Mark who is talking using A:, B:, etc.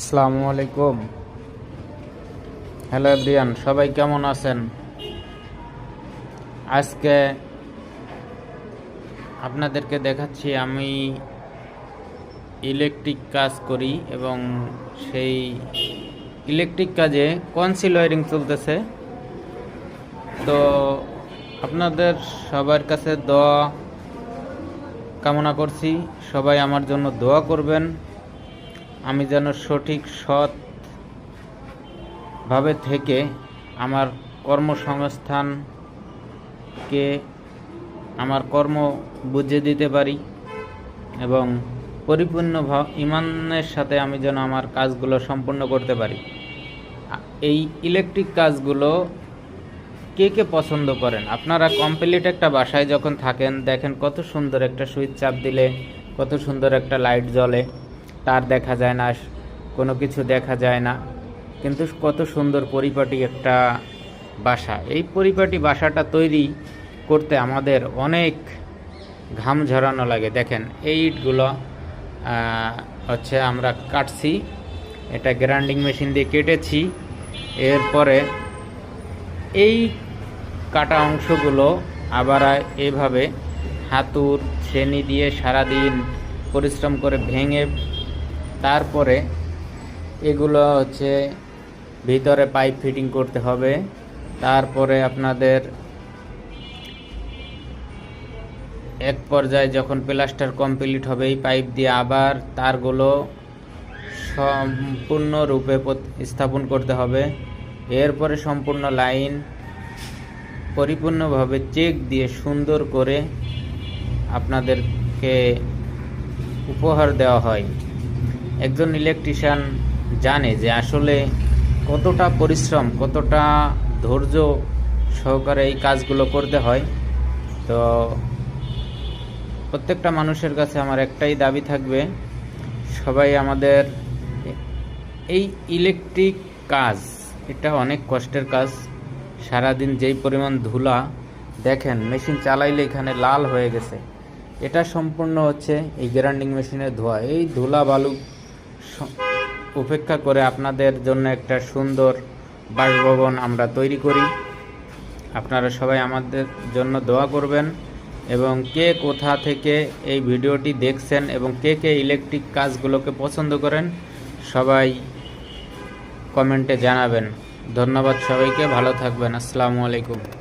A: আসসালামু আলাইকুম। Hello everyone সবাই কেমন আছেন? আজকে আপনাদেরকে দেখাচ্ছি আমি ইলেকট্রিক কাজ করি এবং সেই ইলেকট্রিক কাজে কনসিল ওয়ারিং চলতেছে। তো আপনাদের সবার কাছে দোয়া কামনা করছি। সবাই আমার জন্য দোয়া করবেন। আমি যেন সঠিক সৎ ভাবে থেকে আমার কর্মসংস্থানকে আমার কর্ম বুঝে দিতে পারি এবং পরিপূর্ণ ইমানের সাথে আমি যেন আমার কাজগুলো সম্পূর্ণ করতে পারি। এই ইলেকট্রিক কাজগুলো কে কে পছন্দ করেন? আপনারা কমপ্লিট একটা বাসায় যখন থাকেন, দেখেন কত সুন্দর একটা সুইচ চাপ দিলে, কত সুন্দর একটা লাইট জ্বলে। তার দেখা যায় না, কোনো কিছু দেখা যায় না। কিন্তু কত সুন্দর পরিপাটি একটা বাসা। এই পরিপাটি বাসাটা তৈরি করতে আমাদের অনেক ঘাম ঝরানো লাগে। দেখেন, এই ইটগুলো হচ্ছে আমরা কাটছি। এটা গ্রাইন্ডিং মেশিন দিয়ে কেটেছি। এরপরে এই কাটা অংশগুলো আবার এভাবে হাতুর শ্রেণি দিয়ে সারাদিন পরিশ্রম করে ভেঙে তারপরে এগুলো হচ্ছে ভিতরে পাইপ ফিটিং করতে হবে। তারপরে আপনাদের এক পর্যায়ে যখন প্লাস্টার কমপ্লিট হবে, এই পাইপ দিয়ে আবার তারগুলো সম্পূর্ণরূপে স্থাপন করতে হবে। এরপরে সম্পূর্ণ লাইন পরিপূর্ণভাবে চেক দিয়ে সুন্দর করে আপনাদেরকে উপহার দেওয়া হয়। একজন ইলেকট্রিশিয়ান জানে যে আসলে কতটা পরিশ্রম, কতটা ধৈর্য সহকারে এই কাজগুলো করতে হয়। তো প্রত্যেকটা মানুষের কাছে আমার একটাই দাবি থাকবে, সবাই আমাদের এই ইলেকট্রিক কাজ, এটা অনেক কষ্টের কাজ। সারাদিন যেই পরিমাণ ধুলা দেখেন মেশিন চালাইলে এখানে লাল হয়ে গেছে। এটা সম্পূর্ণ হচ্ছে এই গ্রাইন্ডিং মেশিনের ধোয়া। এই ধুলা বালু উপেক্ষা করে আপনাদের জন্য একটা সুন্দর বাসভবন আমরা তৈরি করি। আপনারা সবাই আমাদের জন্য দোয়া করবেন এবং কে কোথা থেকে এই ভিডিওটি দেখছেন এবং কে কে ইলেকট্রিক কাজগুলোকে পছন্দ করেন সবাই কমেন্টে জানাবেন। ধন্যবাদ সবাইকে, ভালো থাকবেন। আসসালামু আলাইকুম।